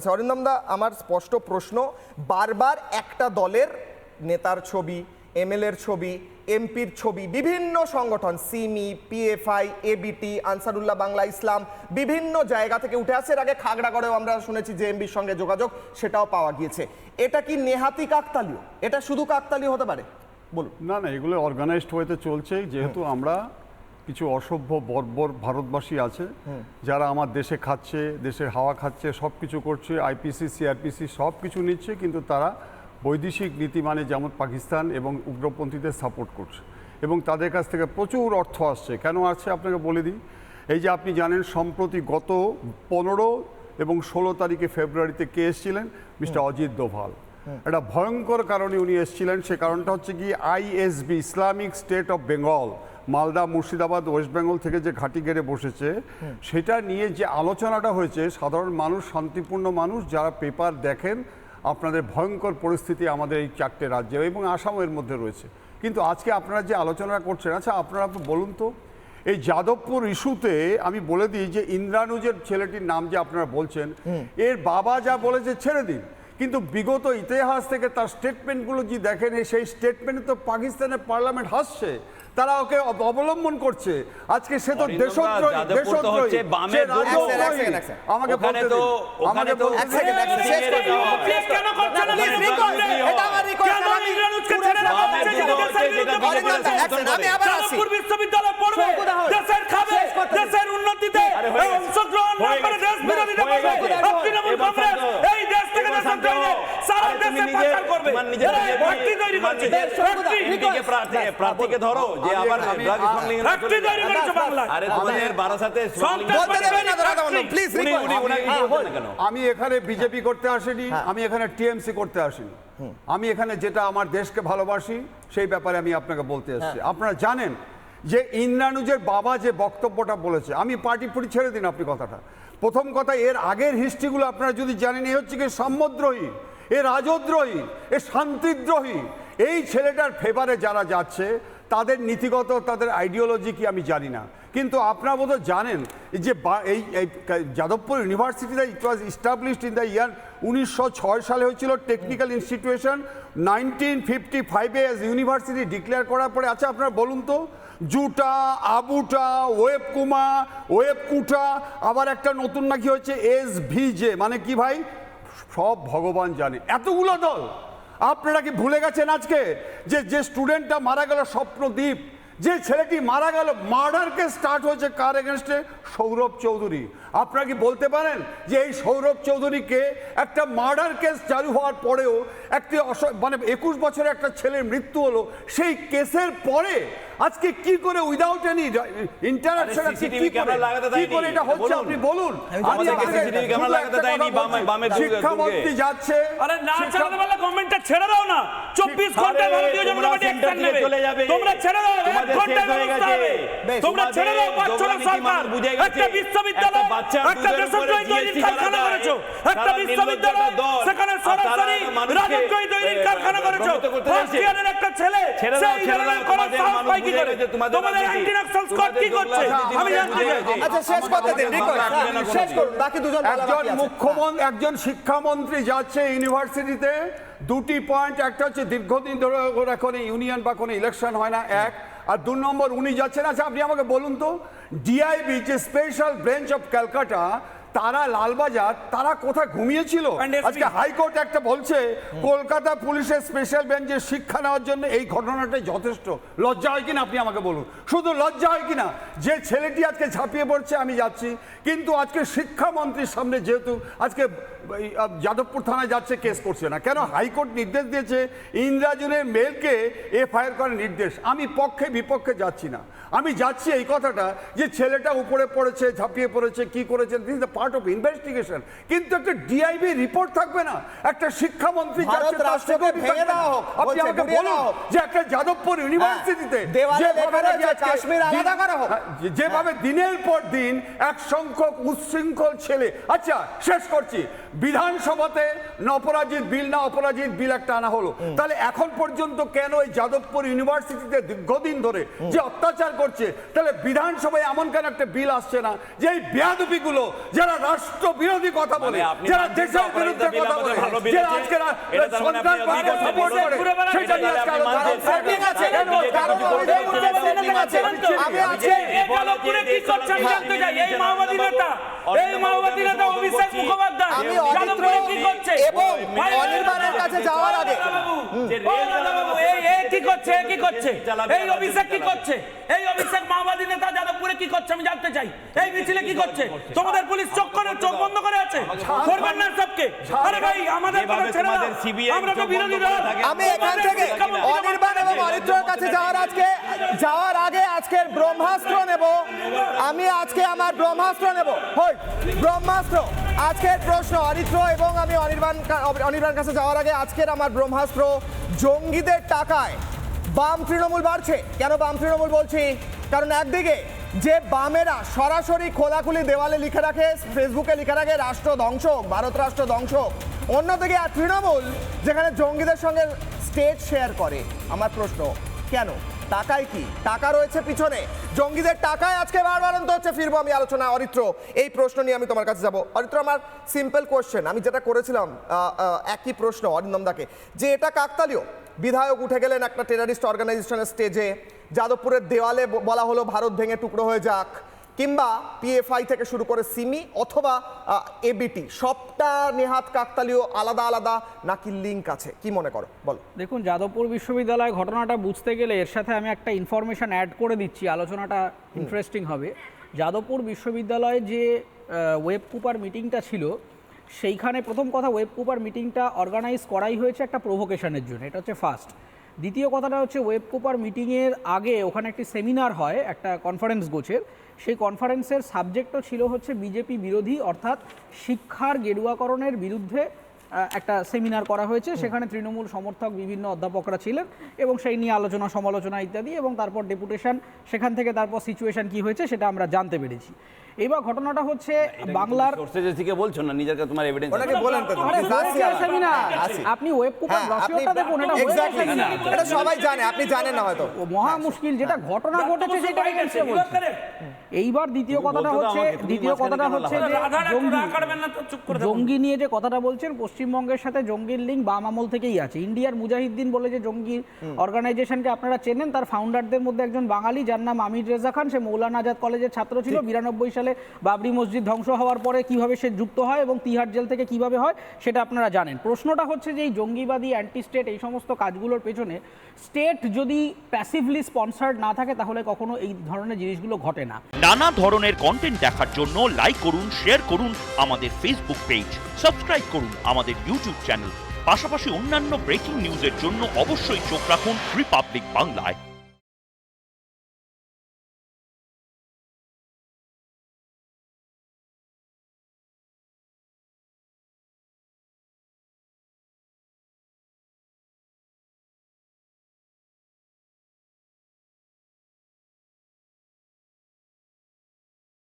আচ্ছা, দা আমার স্পষ্ট প্রশ্ন বারবার একটা দলের নেতার ছবি এমএলএর ছবি এমপির ছবি বিভিন্ন সংগঠন SIMI PFI ABT Ansarullah Bangla ইসলাম বিভিন্ন জায়গা থেকে উঠে আসে। এর আগে খাগড়াগড়েও আমরা শুনেছি যে এমবির সঙ্গে যোগাযোগ সেটাও পাওয়া গিয়েছে। এটা কি নেহাতি কাকতালীয়? এটা শুধু কাকতালীয় হতে পারে? বলুন। না না এগুলো অর্গানাইজড ওয়েতে চলছে যেহেতু আমরা কিছু অসভ্য বর্বর ভারতবাসী আছে যারা আমার দেশে খাচ্ছে দেশের হাওয়া খাচ্ছে সব কিছু করছে আইপিসি সিআরপিসি সব কিছু নিচ্ছে কিন্তু তারা বৈদেশিক নীতি মানে যেমন পাকিস্তান এবং উগ্রপন্থীদের সাপোর্ট করছে। এবং তাদের কাছ থেকে প্রচুর অর্থ আসছে। কেন আসছে আপনাকে বলে দিই? এই যে আপনি জানেন সম্প্রতি গত পনেরো এবং ষোলো তারিখে ফেব্রুয়ারিতে কে এসেছিলেন? মিস্টার অজিত দোভাল। একটা ভয়ঙ্কর কারণে উনি এসেছিলেন। সে কারণটা হচ্ছে কি? ISB Islamic State of Bengal Malda Murshidabad West Bengal থেকে যে ঘাঁটি গেড়ে বসেছে সেটা নিয়ে যে আলোচনাটা হয়েছে সাধারণ মানুষ শান্তিপূর্ণ মানুষ যারা পেপার দেখেন আপনাদের ভয়ঙ্কর পরিস্থিতি আমাদের এই চারটে রাজ্যে এবং আসামের মধ্যে রয়েছে। কিন্তু আজকে আপনারা যে আলোচনা করছেন আচ্ছা আপনারা বলুন তো এই যাদবপুর ইস্যুতে আমি বলে দিই যে ইন্দ্রানুজের ছেলেটির নাম যে আপনারা বলছেন এর বাবা যা বলেছে ছেড়ে দিন। কিন্তু বিগত ইতিহাস থেকে তার স্টেটমেন্টগুলো যে দেখেন সেই স্টেটমেন্টে তো পাকিস্তানের পার্লামেন্ট হাসছে। তারা ওকে অবলম্বন করছে। আজকে সে তো দেশদ্রোহী দেশদ্রোহী। আমাকে বলতে দিন। আমাকে বলতে দেশের উন্নতিতে। অংশগ্রহণ না করে দেশ হও। এই সারা দেশে পাচার করবে। ফ্যাক্টরি তৈরি করছে প্রার্থীকে ধরো যে আমি- আবার ড্রাগ স্মাগলিং ফ্যাক্টরি তৈরি করেছে আরে তোমাদের বারাসাতে প্লিজ এখানে বিজেপি করতে আসিনি আমি এখানে টিএমসি করতে আসিনি। আমি এখানে যেটা আমার দেশকে ভালোবাসি সেই ব্যাপারে আমি আপনাকে বলতে এসেছি। আপনারা জানেন যে ইন্দ্রানুজের বাবা যে বক্তব্যটা বলেছে, আমি পার্টি পুরি ছেড়ে দিন আপনি কথাটা। প্রথম কথা, এর আগের হিস্ট্রিগুলো আপনারা যদি জানেন, এ হচ্ছে কি সাম্যদ্রোহী, এ রাজদ্রোহী, এ শান্তিদ্রোহী। এই ছেলেটার ফেভারে যারা যাচ্ছে, তাদের নীতিগত, তাদের আইডিওলজি কি আমি জানি না। কিন্তু আপনারা বোধহয় জানেন যে এই যাদবপুর ইউনিভার্সিটিতে it was established in the year উনিশশো ছয় সালে হয়েছিল টেকনিক্যাল ইনস্টিটিউশন নাইনটিন ফিফটি ফাইভে ইউনিভার্সিটি ডিক্লেয়ার করার পরে আচ্ছা আপনারা বলুন তো জুটা, আবুটা ওয়েব কুমা ওয়েব কুটা আবার একটা নতুন নাকি হচ্ছে এস ভিজে মানে কি ভাই? সব ভগবান জানে। এতগুলো দল। আপনারা কি ভুলে গেছেন আজকে? যে যে স্টুডেন্টটা মারা গেল স্বপ্নদ্বীপ যে ছেলেটি মারা গেল, মার্ডার কেস স্টার্ট হয়েছে কার এগেনস্টে সৌরভ চৌধুরী। আপনারা কি বলতে পারেন যে এই সৌরভ চৌধুরীকে একটা মার্ডার কেস চালু হওয়ার পরেও একটি অস- মানে একুশ বছরের একটা ছেলের মৃত্যু হলো সেই কেসের পরে আজকে কি করে without any interaction CCTV camera লাগাতে কি করে এটা হচ্ছে আপনি বলুন। আপনাকে CCTV ক্যামেরা লাগাতে দেয়নি বামে-। বামের শিক্ষামন্ত্রী যাচ্ছে। আরে না চালাতে পারলে গভর্নমেন্টটা ছেড়ে দাও না। চব্বিশ ঘণ্টা ভারতীয় জনতা পার্টি অ্যাকশন নেবে। চলে যাবে। তোমরা ছেড়ে দাও এক ব্যবস্থা হবে। তোমরা ছেড়ে দাও পাঁচ নীতি সরকার। বুঝে। একটা বিশ্ববিদ্যালয় একটা তৈরির কারখানা করেছ। একটা বিশ্ববিদ্যালয়। সেখানে সরাসরি কারখানা করেছ। ফার্স্ট একটা ছেলে ছেড়ে সে দাও, ধরনের দাও, সাহস পায় কি করে? তোমাদের অ্যান্টি নাক্সাল স্কোয়াড কি করছে? আমি জানতে চাই। আচ্ছা শেষ করতে দিন শেষ করুন বাকি দুজন একজন মুখ্যমন্ত্রী একজন শিক্ষামন্ত্রী যাচ্ছে ইউনিভার্সিটিতে। দুটি পয়েন্ট একটা হচ্ছে দীর্ঘদিন ধরে ওরা কোনো ইউনিয়ন বা কোনো ইলেকশন হয় না এক। আর দু নম্বর উনি যাচ্ছেন। আচ্ছা আপনি আমাকে বলুন তো ডিআইবি যে স্পেশাল ব্রেঞ্চ অফ ক্যালকাটা তারা লালবাজার তারা কোথায় ঘুমিয়েছিল? আজকে হাইকোর্ট একটা বলছে কলকাতা পুলিশের স্পেশাল বেঞ্চে শিক্ষা নেওয়ার জন্য এই ঘটনাটাই যথেষ্ট। লজ্জা হয় কিনা আপনি আমাকে বলুন? শুধু লজ্জা হয় কিনা? যে ছেলেটি আজকে ঝাঁপিয়ে পড়ছে আমি যাচ্ছি। কিন্তু আজকে শিক্ষামন্ত্রীর সামনে যেহেতু আজকে যাদবপুর থানায় যাচ্ছে কেস করছে না। কেন হাইকোর্ট নির্দেশ দিয়েছে ইন্দ্রাজনের মেলকে এফআইআর করার নির্দেশ। আমি পক্ষে বিপক্ষে যাচ্ছি না। আমি যাচ্ছি এই কথাটা যে ছেলেটা উপরে পড়েছে ঝাঁপিয়ে পড়েছে কি করেছে পার্ট অফ ইনভেস্টিগেশন কিন্তু একটা ডিআইবি রিপোর্ট থাকবে না একটা শিক্ষামন্ত্রী ভারত রাষ্ট্রকে ভেঙে দেওয়া হোক, আপনি আমাকে বলুন যে একটা যাদবপুর ইউনিভার্সিটিতে আজকে কাশ্মীর আলাদা করা হোক। হ্যাঁ, যেভাবে দিনের পর দিন এক সংখ্যক উচ্ছৃঙ্খল ছেলে আচ্ছা শেষ করছি। বিধানসভাতে না অপরাজিত বিল না অপরাজিত বিল একটা আনা হলো। তাহলে এখন পর্যন্ত কেন ওই যাদবপুর ইউনিভার্সিটিতে দীর্ঘদিন ধরে যে অত্যাচার করছে তাহলে বিধানসভায় এমন কেন একটা বিল আসছে না? যে এই বেয়াদবিগুলো যারা রাষ্ট্র বিরোধী কথা বলে মানে যারা দেশের বিরুদ্ধে এবং অনির্বাণের কাছে যাওয়ার আগে কি করছে? কি করছে? এই অভিষেক কি করছে? এই অভিষেক মাওবাদী নেতা যাদবপুরে কি করছে? আমি জানতে চাই। এই মিছিলে কি করছে? তোমাদের পুলিশ চোখ করে চোখ বন্ধ করে আছে। করবেন না সবকে। আরে ভাই আমাদের কথা ছেড়ে দাও। আমরা তো বিরোধী দল। আমি এখান থেকে অনির্বাণ এবং অরিত্রর কাছে যাওয়ার আজকে যাওয়ার আগে আজকের ব্রহ্মাস্ত্র নেব। আমি আজকে আমার ব্রহ্মাস্ত্র নেব। হই ব্রহ্মাস্ত্র। আজকের প্রশ্ন অরিত্র এবং আমি অনির্বাণ অনির্বাণ কাছে যাওয়ার আগে আজকের আমার ব্রহ্মাস্ত্র জঙ্গিদের টাকায় বাম তৃণমূল বাড়ছে। কেন বাম তৃণমূল বলছি? কারণ একদিকে যে বামেরা সরাসরি খোলাখুলি দেওয়ালে লিখে রাখে, ফেসবুকে লিখে রাখে, রাষ্ট্র ধ্বংস ভারত রাষ্ট্র ধ্বংস অন্যদিকে আর তৃণমূল যেখানে জঙ্গিদের সঙ্গে স্টেজ শেয়ার করে। আমার প্রশ্ন, কেন? টাকায় কি? টাকা রয়েছে পিছনে। জঙ্গিদের টাকায় আজকে বারবার অন্ত হচ্ছে, ফিরবো আমি আলোচনা। অরিত্র, এই প্রশ্ন নিয়ে আমি তোমার কাছে যাব। অরিত্র, আমার সিম্পল কোয়েশ্চেন আমি যেটা করেছিলাম একই প্রশ্ন অরিন্দম দাকে যে এটা কাকতালীয়। বিধায়ক উঠে গেলেন একটা টেরারিস্ট অর্গানাইজেশনের স্টেজে যাদবপুরের দেওয়ালে বলা হলো, ভারত ভেঙে টুকরো হয়ে যাক। কিংবা পিএফআই থেকে শুরু করে সিমি অথবা এবিটি সবটা নেহাত কাকতালীয় আলাদা আলাদা নাকি লিঙ্ক আছে? কি মনে করো? বলো। দেখুন যাদবপুর বিশ্ববিদ্যালয় ঘটনাটা বুঝতে গেলে এর সাথে আমি একটা ইনফরমেশন অ্যাড করে দিচ্ছি আলোচনাটা ইন্টারেস্টিং হবে। যাদবপুর বিশ্ববিদ্যালয়ে যে ওয়েব কুপার মিটিংটা ছিল সেইখানে প্রথম কথা ওয়েব কুপার মিটিংটা অর্গানাইজ করাই হয়েছে একটা প্রভোকেশনের জন্য এটা হচ্ছে ফার্স্ট দ্বিতীয় কথাটা হচ্ছে ওয়েব কুপার মিটিংয়ের আগে ওখানে একটি সেমিনার হয় একটা কনফারেন্স গোছের। সেই কনফারেন্সের সাবজেক্টও ছিল হচ্ছে বিজেপি বিরোধী অর্থাৎ শিক্ষার গেরুয়াকরণের বিরুদ্ধে একটা সেমিনার করা হয়েছে। সেখানে তৃণমূল সমর্থক বিভিন্ন অধ্যাপকরা ছিলেন এবং সেই নিয়ে আলোচনা সমালোচনা ইত্যাদি এবং তারপর ডেপুটেশন সেখান থেকে তারপর সিচুয়েশন কি হয়েছে সেটা আমরা জানতে পেরেছি। এবার ঘটনাটা হচ্ছে বাংলার সোর্সেস থেকে বলছো না? নিজের কাছে তোমার এভিডেন্স ওনাকে বলেন তো। আপনি ওয়েব কুপার হ্যাঁ, ব্রশিওরটা দেখুন এটা Exactly, সেমিনার এটা সবাই জানে আপনি জানেন না হয়তো। ও মহা মুশকিল যেটা ঘটনা ঘটেছে সেটা এগেন্স্টে বলছি। এইবার দ্বিতীয় কথাটা হচ্ছে দ্বিতীয় কথাটা হচ্ছে যে জঙ্গি রাগ না তো চুপ করে থাকুন। জঙ্গি নিয়ে যে কথাটা বলছেন পশ্চিমবঙ্গের সাথে জঙ্গির লিঙ্ক বাম আমল থেকেই আছে। ইন্ডিয়ার মুজাহিদ্দিন বলে যে জঙ্গি অর্গানাইজেশনকে আপনারা চেনেন তার ফাউন্ডারদের মধ্যে একজন বাঙালি যার নাম আমির রেজা খান। সে মৌলানা আজাদ কলেজের ছাত্র ছিল বিরানব্বই সালে বাবরি মসজিদ ধ্বংস হওয়ার পরে কীভাবে সে যুক্ত হয় এবং তিহার জেল থেকে কীভাবে হয়, সেটা আপনারা জানেন। প্রশ্নটা হচ্ছে যে এই জঙ্গিবাদী অ্যান্টি স্টেট এই সমস্ত কাজগুলোর পেছনে স্টেট যদি প্যাসিভলি স্পন্সার্ড না থাকে, তাহলে কখনো এই ধরনের জিনিসগুলো ঘটে না। নানা ধরনের কন্টেন্ট দেখার জন্য লাইক করুন শেয়ার করুন আমাদের ফেসবুক পেজ সাবস্ক্রাইব করুন আমাদের ইউটিউব চ্যানেল পাশাপাশি অন্যান্য ব্রেকিং নিউজের জন্য অবশ্যই চোখ রাখুন রিপাবলিক বাংলায়